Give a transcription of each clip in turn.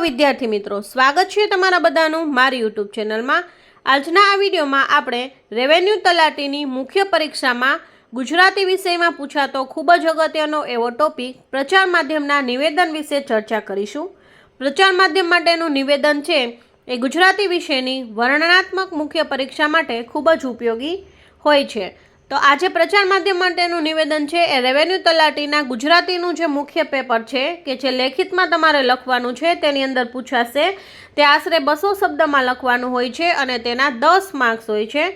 વિદ્યાર્થી મિત્રો, સ્વાગત છે તમારા બધાનું મારી યુટ્યુબ ચેનલમાં. આજના આ વિડીયોમાં આપણે રેવન્યુ તલાટીની મુખ્ય પરીક્ષામાં ગુજરાતી વિષયમાં પૂછાતો ખૂબ જ અગત્યનો એવો ટોપિક પ્રચાર માધ્યમના નિવેદન વિશે ચર્ચા કરીશું. પ્રચાર માધ્યમ માટેનું નિવેદન છે એ ગુજરાતી વિષયની વર્ણનાત્મક મુખ્ય પરીક્ષા માટે ખૂબ જ ઉપયોગી હોય છે. તો આજે પ્રચાર માધ્યમ માટેનું નિવેદન છે, એ રેવન્યુ તલાટીના ગુજરાતીનું જે મુખ્ય પેપર છે, કે જે લેખિતમાં તમારે લખવાનું છે, તેની અંદર પૂછાશે. તે આશરે બસો શબ્દમાં લખવાનું હોય છે અને તેના દસ માર્ક્સ હોય છે.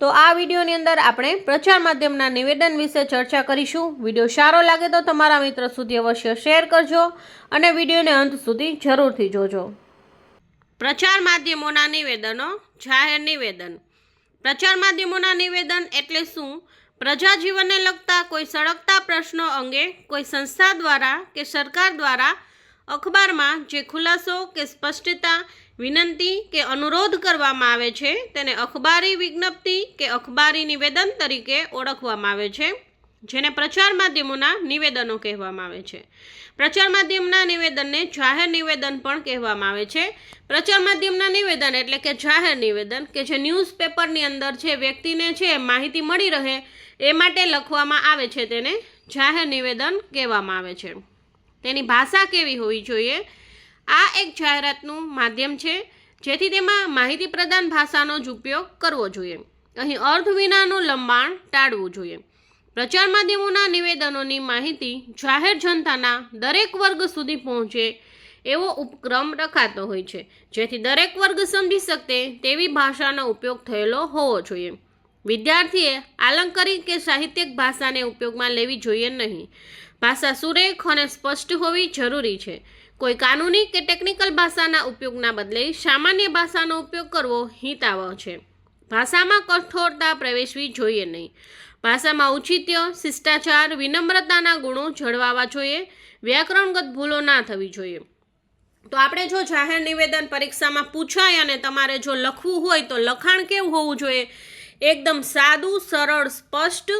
તો આ વિડીયોની અંદર આપણે પ્રચાર માધ્યમના નિવેદન વિશે ચર્ચા કરીશું. વીડિયો સારો લાગે તો તમારા મિત્ર સુધી અવશ્ય શેર કરજો અને વિડીયોને અંત સુધી જરૂરથી જોજો. પ્રચાર માધ્યમોના નિવેદનો, જાહેર નિવેદન. પ્રચાર માધ્યમોના નિવેદન એટલે શું? પ્રજા જીવનને લગતા કોઈ સળગતા પ્રશ્નો અંગે કોઈ સંસ્થા દ્વારા કે સરકાર દ્વારા અખબારમાં જે ખુલાસો કે સ્પષ્ટતા, વિનંતી કે અનુરોધ કરવામાં આવે છે તેને અખબારી વિજ્ઞપ્તિ કે અખબારી નિવેદન તરીકે ઓળખવામાં આવે છે. જેને પ્રચાર માધ્યમોના નિવેદનો કહેવામાં આવે છે. પ્રચાર માધ્યમના નિવેદનને જાહેર નિવેદન પણ કહેવામાં આવે છે. પ્રચાર માધ્યમના નિવેદન એટલે કે જાહેર નિવેદન, કે જે ન્યૂઝપેપરની અંદર છે વ્યક્તિને છે માહિતી મળી રહે એ માટે લખવામાં આવે છે તેને જાહેર નિવેદન કહેવામાં આવે છે. તેની ભાષા કેવી હોવી જોઈએ? આ એક જાહેરાતનું માધ્યમ છે, જેથી તેમાં માહિતી પ્રદાન ભાષાનો જ ઉપયોગ કરવો જોઈએ. અહીં અર્થ વિનાનું લંબાણ ટાળવું જોઈએ. પ્રચાર માધ્યમોના નિવેદનોની માહિતી જાહેર જનતાના દરેક વર્ગ સુધી પહોંચે એવો ઉપક્રમ રખાતો હોય છે. જેથી દરેક વર્ગ સમજી શકે તેવી ભાષાનો ઉપયોગ થયેલો હોવો જોઈએ. વિદ્યાર્થીએ આલંકારિક કે સાહિત્યિક ભાષાને ઉપયોગમાં લેવી જોઈએ નહીં. ભાષા સુરેખ અને સ્પષ્ટ હોવી જરૂરી છે. કોઈ કાનૂની કે ટેકનિકલ ભાષાના ઉપયોગના બદલે સામાન્ય ભાષાનો ઉપયોગ કરવો હિતાવહ છે. ભાષામાં કઠોરતા પ્રવેશવી જોઈએ નહીં. ભાષામાં ઔચિત્ય શિષ્ટાચાર, વિનમ્રતાના ગુણો જળવાવા જોઈએ, વ્યાકરણગત ભૂલો ના થવી જોઈએ. તો આપણે જો જાહેર નિવેદન પરીક્ષામાં પૂછાય અને તમારે જો લખવું હોય તો લખાણ કેવું હોવું જોઈએ? એકદમ સાદું, સરળ, સ્પષ્ટ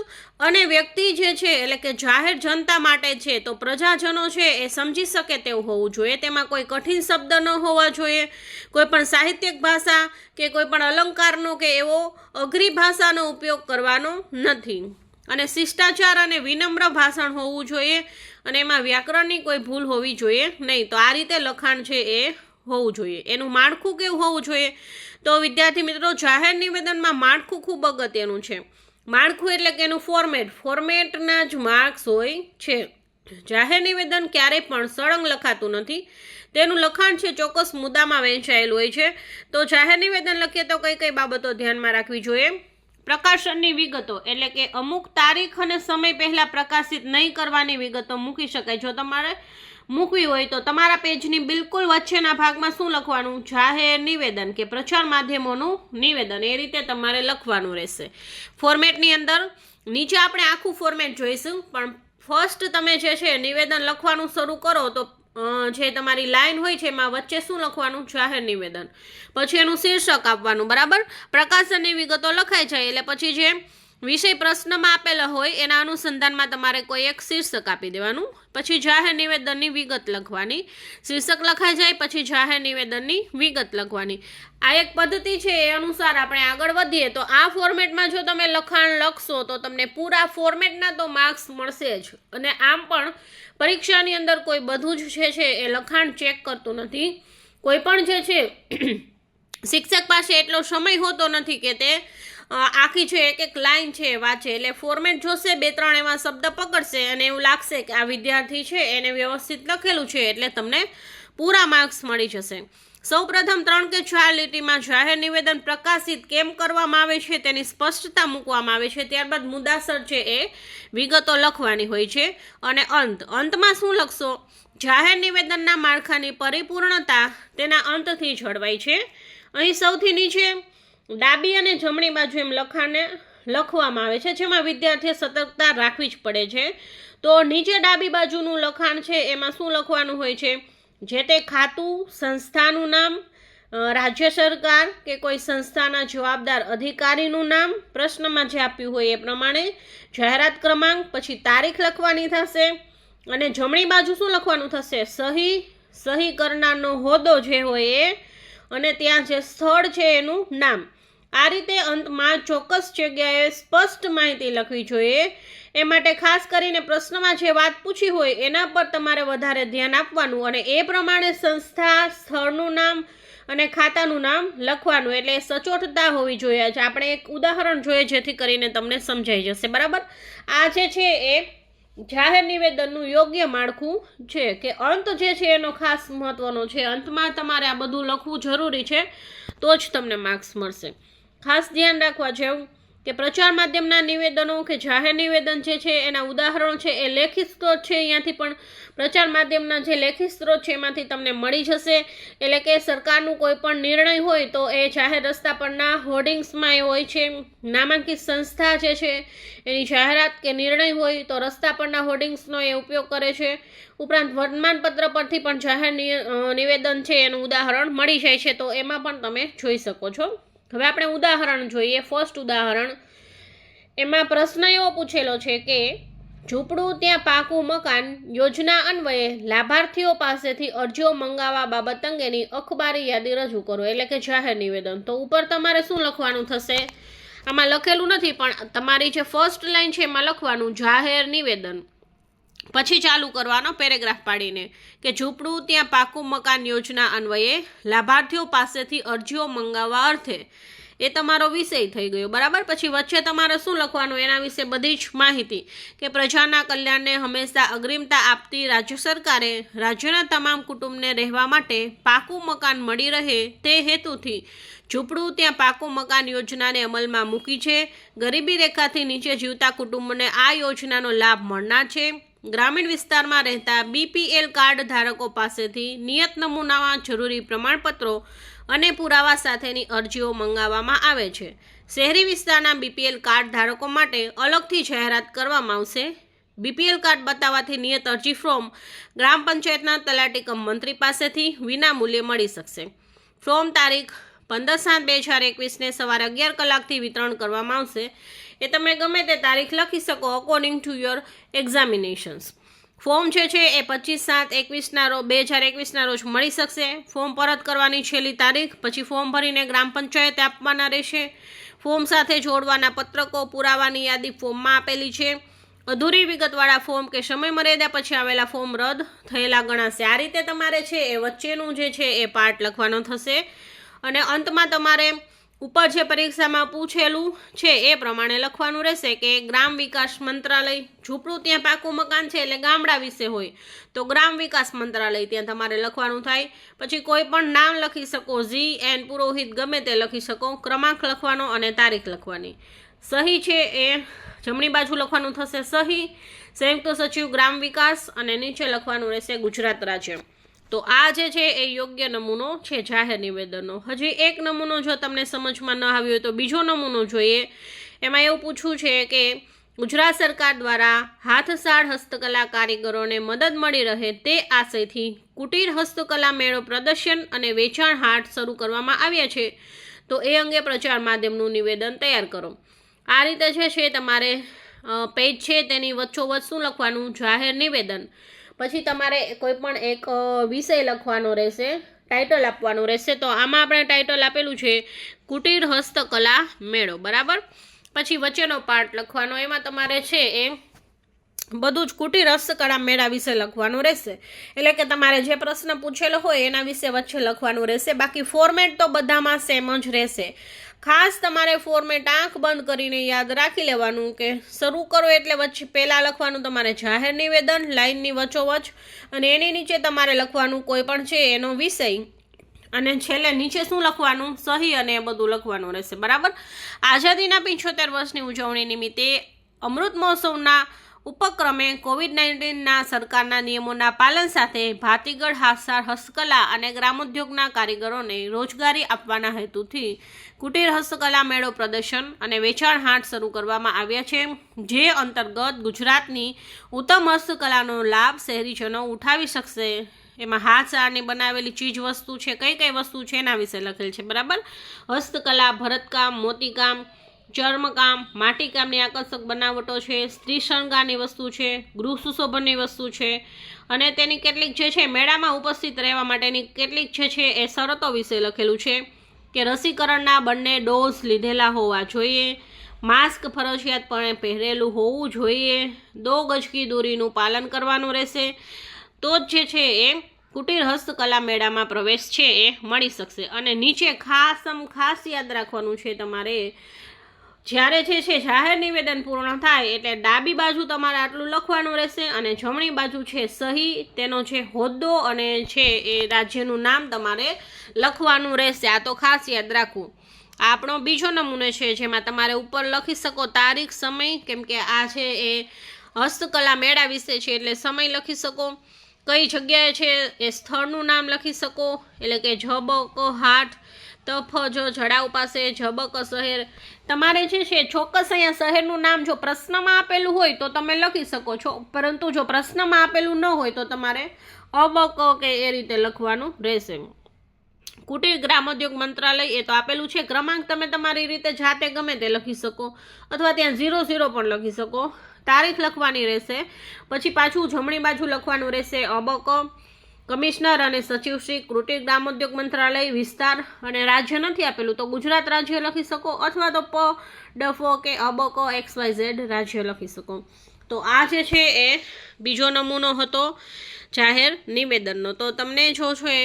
અને વ્યક્તિ જે છે, એટલે કે જાહેર જનતા માટે છે, તો પ્રજાજનો છે એ સમજી શકે તેવું હોવું જોઈએ. તેમાં કોઈ કઠિન શબ્દ ન હોવા જોઈએ. કોઈ પણ સાહિત્યિક ભાષા કે કોઈ પણ અલંકારનો કે એવો અઘરી ભાષાનો ઉપયોગ કરવાનો નથી. અને શિષ્ટાચાર અને વિનમ્ર ભાષણ હોવું જોઈએ અને એમાં વ્યાકરણની કોઈ ભૂલ હોવી જોઈએ નહીં. તો આ રીતે લખાણ છે એ હોવું જોઈએ. એનું માળખું કેવું હોવું જોઈએ? તો વિદ્યાર્થી મિત્રો, જાહેર નિવેદનમાં માળખું ખૂબ અગત્યનું છે. માળખું એટલે કે એનું ફોર્મેટ ફોર્મેટના જ માર્ક્સ હોય છે. જાહેર નિવેદન ક્યારેય પણ સળંગ લખાતું નથી. તેનું લખાણ છે, ચોક્કસ મુદ્દામાં વહેંચાયેલું હોય છે. તો જાહેર નિવેદન લખીએ તો કઈ કઈ બાબતો ધ્યાનમાં રાખવી જોઈએ? પ્રકાશનની વિગતો એટલે કે અમુક તારીખ અને સમય પહેલાં પ્રકાશિત નહીં કરવાની વિગતો મૂકી શકાય. જો તમારે મૂકવી હોય તો તમારા પેજની બિલકુલ વચ્ચેના ભાગમાં શું લખવાનું? જાહેર નિવેદન કે પ્રચાર માધ્યમોનું નિવેદન. એ રીતે તમારે લખવાનું રહેશે. ફોર્મેટની અંદર નીચે આપણે આખું ફોર્મેટ જોઈશું. પણ ફર્સ્ટ તમે જે છે નિવેદન લખવાનું શરૂ કરો તો જે તમારી લાઈન હોય છે એમાં વચ્ચે શું લખવાનું? જાહેર નિવેદન. પછી એનું શીર્ષક આપવાનું. બરાબર? પ્રકાશનની વિગતો લખાઈ જાય એટલે પછી જે વિષય પ્રશ્નમાં આપેલો હોય, એના અનુસંધાનમાં તમારે કોઈ એક શીર્ષક આપી દેવાનું. પછી જાહેર નિવેદનની વિગત લખવાની. શીર્ષક લખાઈ જાય, પછી જાહેર નિવેદનની વિગત લખવાની. આ એક પદ્ધતિ છે, એ અનુસાર આપણે આગળ વધીએ તો આ ફોર્મેટમાં જો તમે લખાણ લખશો, તો તમને પૂરા ફોર્મેટના તો માર્ક્સ મળશે જ. અને આમ પણ પરીક્ષાની અંદર કોઈ બધું જ છે છે, એ લખાણ ચેક કરતું નથી. કોઈ પણ જે છે, શિક્ષક પાસે એટલો સમય હોતો નથી કે તે આખી છે એક એક લાઈન છે વાંચે. એટલે ફોર્મેટ જોશે, બે ત્રણ એવા શબ્દ પકડશે અને એવું લાગશે કે આ વિદ્યાર્થી છે, એને વ્યવસ્થિત લખેલું છે, એટલે તમને પૂરા માર્ક્સ મળી જશે. સૌપ્રથમ ત્રણ કે ચાર લીટીમાં જાહેર નિવેદન પ્રકાશિત કેમ કરવામાં આવે છે, તેની સ્પષ્ટતા મૂકવામાં આવે છે. ત્યારબાદ મુદ્દાસર છે એ વિગતો લખવાની હોય છે. અને અંત. અંતમાં શું લખશો? જાહેર નિવેદનના માળખાની પરિપૂર્ણતા તેના અંતથી જળવાય છે. અહીં સૌથી નીચે ડાબી અને જમણી બાજુ એમ લખાણને લખવામાં આવે છે, જેમાં વિદ્યાર્થીએ સતર્કતા રાખવી જ પડે છે. તો નીચે ડાબી બાજુનું લખાણ છે, એમાં શું લખવાનું હોય છે? જે તે ખાતું, સંસ્થાનું નામ રાજ્ય સરકાર કે કોઈ સંસ્થાના જવાબદાર અધિકારીનું નામ, પ્રશ્નમાં જે આપ્યું હોય એ પ્રમાણે જાહેરાત ક્રમાંક, પછી તારીખ લખવાની થશે, અને જમણી બાજુ શું લખવાનું થશે? સહી સહી કરનારનો હોદ્દો જે હોય એ, અને ત્યાં જે સ્થળ છે એનું નામ. આ રીતે અંતમાં ચોક્કસ જગ્યાએ સ્પષ્ટ માહિતી લખવી જોઈએ. એ માટે ખાસ કરીને પ્રશ્નમાં જે વાત પૂછી હોય, એના પર તમારે વધારે ધ્યાન આપવાનું અને એ પ્રમાણે સંસ્થા, સ્થળનું નામ અને ખાતાનું નામ લખવાનું. એટલે સચોટતા હોવી જોઈએ. આજે આપણે એક ઉદાહરણ જોઈએ, જેથી કરીને તમને સમજાઈ જશે. બરાબર? આ જે છે એ જાહેર નિવેદનનું યોગ્ય માળખું છે કે અંત જે છે એનો ખાસ મહત્વનો છે. અંતમાં તમારે આ બધું લખવું જરૂરી છે, તો જ તમને માર્ક્સ મળશે. ખાસ ધ્યાન રાખવા જેવું કે પ્રચાર માધ્યમના નિવેદનો કે જાહેર નિવેદન જે છે એના ઉદાહરણો છે એ લેખિત સ્ત્રોત છે. અહીંયાથી પણ પ્રચાર માધ્યમના જે લેખિત સ્ત્રોત છે એમાંથી તમને મળી જશે. એટલે કે સરકારનું કોઈ પણ નિર્ણય હોય તો એ જાહેર રસ્તા પરના હોર્ડિંગ્સમાં એ હોય છે. નામાંકિત સંસ્થા જે છે એની જાહેરાત કે નિર્ણય હોય તો રસ્તા પરના હોર્ડિંગ્સનો એ ઉપયોગ કરે છે. ઉપરાંત વર્તમાનપત્ર પરથી પણ જાહેર નિવેદન છે એનું ઉદાહરણ મળી જાય છે. તો એમાં પણ તમે જોઈ શકો છો. હવે આપણે ઉદાહરણ જોઈએ ફર્સ્ટ ઉદાહરણ. એમાં પ્રશ્ન એવો પૂછેલો છે કે, ઝૂંપડું ત્યાં પાકું મકાન, યોજના અન્વયે લાભાર્થીઓ પાસેથી અરજીઓ મંગાવવા બાબત અંગેની અખબારી યાદી રજૂ કરો. એટલે કે જાહેર નિવેદન. તો ઉપર તમારે શું લખવાનું થશે? આમાં લખેલું નથી, પણ તમારી જે ફર્સ્ટ લાઈન છે એમાં લખવાનું, જાહેર નિવેદન. પછી ચાલુ કરવાનો પેરેગ્રાફ પાડીને કે ઝૂંપડું ત્યાં પાકું મકાન યોજના અન્વયે લાભાર્થીઓ પાસેથી અરજીઓ મંગાવવા અર્થે એ તમારો વિષય થઈ ગયો. બરાબર? પછી વચ્ચે તમારે શું લખવાનું? એના વિશે બધી જ માહિતી કે પ્રજાના કલ્યાણને હંમેશા અગ્રિમતા આપતી રાજ્ય સરકારે રાજ્યના તમામ કુટુંબને રહેવા માટે પાકું મકાન મળી રહે તે હેતુથી ઝૂંપડું ત્યાં પાકું મકાન યોજનાને અમલમાં મૂકી છે. ગરીબી રેખાથી નીચે જીવતા કુટુંબને આ યોજનાનો લાભ મળનાર છે. ગ્રામીણ વિસ્તારમાં રહેતા બીપીએલ કાર્ડ ધારકો પાસેથી નિયત નમૂનામાં જરૂરી પ્રમાણપત્રો અને પુરાવા સાથેની અરજીઓ મંગાવવામાં આવે છે. શહેરી વિસ્તારના બીપીએલ કાર્ડ ધારકો માટે અલગથી જાહેરાત કરવામાં આવશે. બીપીએલ કાર્ડ બતાવવાથી નિયત અરજી ફોર્મ ગ્રામ પંચાયતના તલાટી કમ મંત્રી પાસેથી વિના મૂલ્યે મળી શકશે. ફોર્મ તારીખ પંદર સાત બે હજાર એકવીસને સવારે અગિયાર કલાકથી વિતરણ કરવામાં આવશે. એ તમે ગમે તે તારીખ લખી શકો according to your examinations form જે છે એ પચીસ સાત એકવીસના રોજ બે હજાર એકવીસના રોજ મળી શકશે. ફોર્મ પરત કરવાની છેલ્લી તારીખ, પછી ફોર્મ ભરીને ગ્રામ પંચાયતે આપવાના રહેશે. ફોર્મ સાથે જોડવાના પત્રકો, પુરાવાની યાદી ફોર્મમાં આપેલી છે. અધૂરી વિગતવાળા ફોર્મ કે સમય મર્યાદા પછી આવેલા ફોર્મ રદ થયેલા ગણાશે. આ રીતે તમારે છે એ વચ્ચેનું જે છે એ પાર્ટ લખવાનો થશે. અને અંતમાં તમારે ઉપર જે પરીક્ષામાં પૂછેલું છે એ પ્રમાણે લખવાનું રહેશે કે ગ્રામ વિકાસ મંત્રાલય ઝૂંપડું ત્યાં પાકું મકાન છે એટલે ગામડા વિશે હોય. તો ગ્રામ વિકાસ મંત્રાલય ત્યાં તમારે લખવાનું થાય. પછી કોઈ પણ નામ લખી શકો ઝી એન, પુરોહિત, ગમે તે લખી શકો, ક્રમાંક લખવાનો અને તારીખ લખવાની. સહી છે એ જમણી બાજુ લખવાનું થશે સહી. સંયુક્ત સચિવ ગ્રામ વિકાસ અને નીચે લખવાનું રહેશે ગુજરાત રાજ્ય. તો આ જે છે એ યોગ્ય નમૂનો છે, જાહેર નિવેદનનો. હજી એક નમૂનો જો તમને સમજમાં ન આવ્યો હોય તો બીજો નમૂનો જોઈએ. એમાં એવું પૂછવું છે કે ગુજરાત સરકાર દ્વારા હાથસાળ હસ્તકલા કારીગરોને મદદ મળી રહે તે આશયથી કુટીર હસ્તકલા મેળો પ્રદર્શન અને વેચાણ હાટ શરૂ કરવામાં આવ્યા છે. તો એ અંગે પ્રચાર માધ્યમનું નિવેદન તૈયાર કરો. આ રીતે જે છે તમારે પેજ છે તેની વચ્ચોવચ્ચ શું લખવાનું? જાહેર નિવેદન. પછી તમારે કોઈ પણ એક વિષય લખવાનો રહેશે ટાઇટલ આપવાનું રહેશે. તો આમાં આપણે ટાઇટલ આપેલું છે, કુટીર હસ્તકલા મેળો. બરાબર? પછી વચ્ચેનો પાર્ટ લખવાનો, એમાં તમારે છે એ બધું જ કુટીર હસ્તકળા મેળા વિશે લખવાનું રહેશે. એટલે કે તમારે જે પ્રશ્ન પૂછેલો હોય એના વિશે વચ્ચે લખવાનું રહેશે. બાકી ફોર્મેટ તો બધામાં સેમ જ રહેશે. ખાસ તમારે ફોર્મેટ આંખ બંધ કરીને યાદ રાખી લેવાનું કે શરૂ કરો એટલે વચ્ચે પહેલાં લખવાનું તમારે જાહેર નિવેદન, લાઇનની વચ્ચોવચ અને એની નીચે તમારે લખવાનું કોઈ પણ છે એનો વિષય. અને છેલ્લે નીચે શું લખવાનું? સહી અને એ બધું લખવાનું રહેશે. બરાબર? આઝાદીના પંચોતેર વર્ષની ઉજવણી નિમિત્તે અમૃત મહોત્સવના ઉપક્રમે કોવિડ નાઇન્ટીનના સરકારના નિયમોના પાલન સાથે ભાતીગઢ હાથસાર હસ્તકલા અને ગ્રામોદ્યોગના કારીગરોને રોજગારી આપવાના હેતુથી કુટીર હસ્તકલા મેળો પ્રદર્શન અને વેચાણ હાટ શરૂ કરવામાં આવ્યા છે, જે અંતર્ગત ગુજરાતની ઉત્તમ હસ્તકલાનો લાભ શહેરીજનો ઉઠાવી શકશે. એમાં હાથ સારની બનાવેલી ચીજ વસ્તુ છે કઈ કઈ વસ્તુ છે એના વિશે લખેલ છે, બરાબર? હસ્તકલા, ભરતકામ, મોતીકામ ચર્મકામ માટીકામની આકર્ષક બનાવટો છે, સ્ત્રી શણગારની વસ્તુ છે, ગૃહ સુશોભનની વસ્તુ છે અને તેની કેટલીક જે છે મેળામાં ઉપસ્થિત રહેવા માટેની કેટલીક જે છે એ શરતો વિશે લખેલું છે કે રસીકરણના બંને ડોઝ લીધેલા હોવા જોઈએ, માસ્ક ફરજિયાતપણે પહેરેલું હોવું જોઈએ, દો ગજકી દૂરીનું પાલન કરવાનું રહેશે. તો જ જે છે એ કુટીર હસ્તકલા મેળામાં પ્રવેશ છે એ મળી શકશે. અને નીચે ખાસમ ખાસ યાદ રાખવાનું છે તમારે જ્યારે જે છે જાહેર નિવેદન પૂર્ણ થાય એટલે ડાબી બાજુ તમારે આટલું લખવાનું રહેશે અને જમણી બાજુ છે સહી, તેનો જે હોદ્દો અને છે એ રાજ્યનું નામ તમારે લખવાનું રહેશે. આ તો ખાસ યાદ રાખવું. આપણો બીજો નમૂનો છે જેમાં તમારે ઉપર લખી શકો તારીખ, સમય, કેમ કે આ છે એ હસ્તકલા મેળા વિશે છે એટલે સમય લખી શકો. કઈ જગ્યાએ છે એ સ્થળનું નામ લખી શકો. એટલે કે ઝબક હાટ, તફ જો જડાવ પાસે, ઝબક શહેર તમારે જે છે, ચોક્કસ અહીંયા શહેરનું નામ જો પ્રશ્નમાં આપેલું હોય તો તમે લખી શકો છો. પરંતુ જો પ્રશ્નમાં આપેલું ન હોય તો તમારે અબક કે એ રીતે લખવાનું રહેશે. કુટીર ગ્રામોદ્યોગ મંત્રાલય એ તો આપેલું છે. ક્રમાંક તમે તમારી રીતે જાતે ગમે તે લખી શકો. અથવા ત્યાં ઝીરો ઝીરો પણ લખી શકો. તારીખ લખવાની રહેશે. પછી પાછું જમણી બાજુ લખવાનું રહેશે અબક. કમિશનર અને સચિવ શ્રી કૃતિ ગ્રામોદ્યોગ મંત્રાલય વિસ્તાર અને રાજ્ય નથી આપેલું, તો ગુજરાત રાજ્ય લખી શકો અથવા તો પ ડફો કે અબકો એક્સ, વાય, ઝેડ રાજ્ય લખી શકો. તો આ જે છે એ બીજો નમૂનો હતો જાહેર નિવેદનનો. તો તમને જો છો એ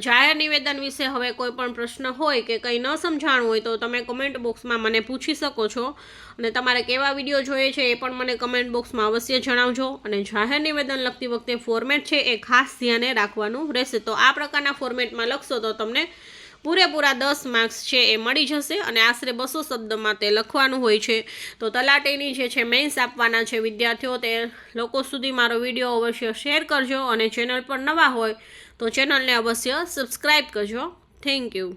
જાહેર નિવેદન વિશે હવે કોઈ પણ પ્રશ્ન હોય કે કંઈ ન સમજાણું હોય તો તમે કમેન્ટ બોક્સમાં મને પૂછી શકો છો. અને તમારે કેવા વીડિયો જોઈએ છે એ પણ મને કમેન્ટ બોક્સમાં અવશ્ય જણાવજો. અને જાહેર નિવેદન લખતી વખતે ફોર્મેટ છે એ ખાસ ધ્યાને રાખવાનું રહેશે. તો આ પ્રકારના ફોર્મેટમાં લખશો તો તમને પૂરેપૂરા દસ માર્ક્સ છે એ મળી જશે અને આશરે બસો શબ્દમાં તે લખવાનું હોય છે. તો તલાટીની જે છે મેન્સ આપવાના છે વિદ્યાર્થીઓ, તે લોકો સુધી મારો વીડિયો અવશ્ય શેર કરજો અને ચેનલ પર નવા હોય તો ચેનલને અવશ્ય સબસ્ક્રાઈબ કરજો. Thank you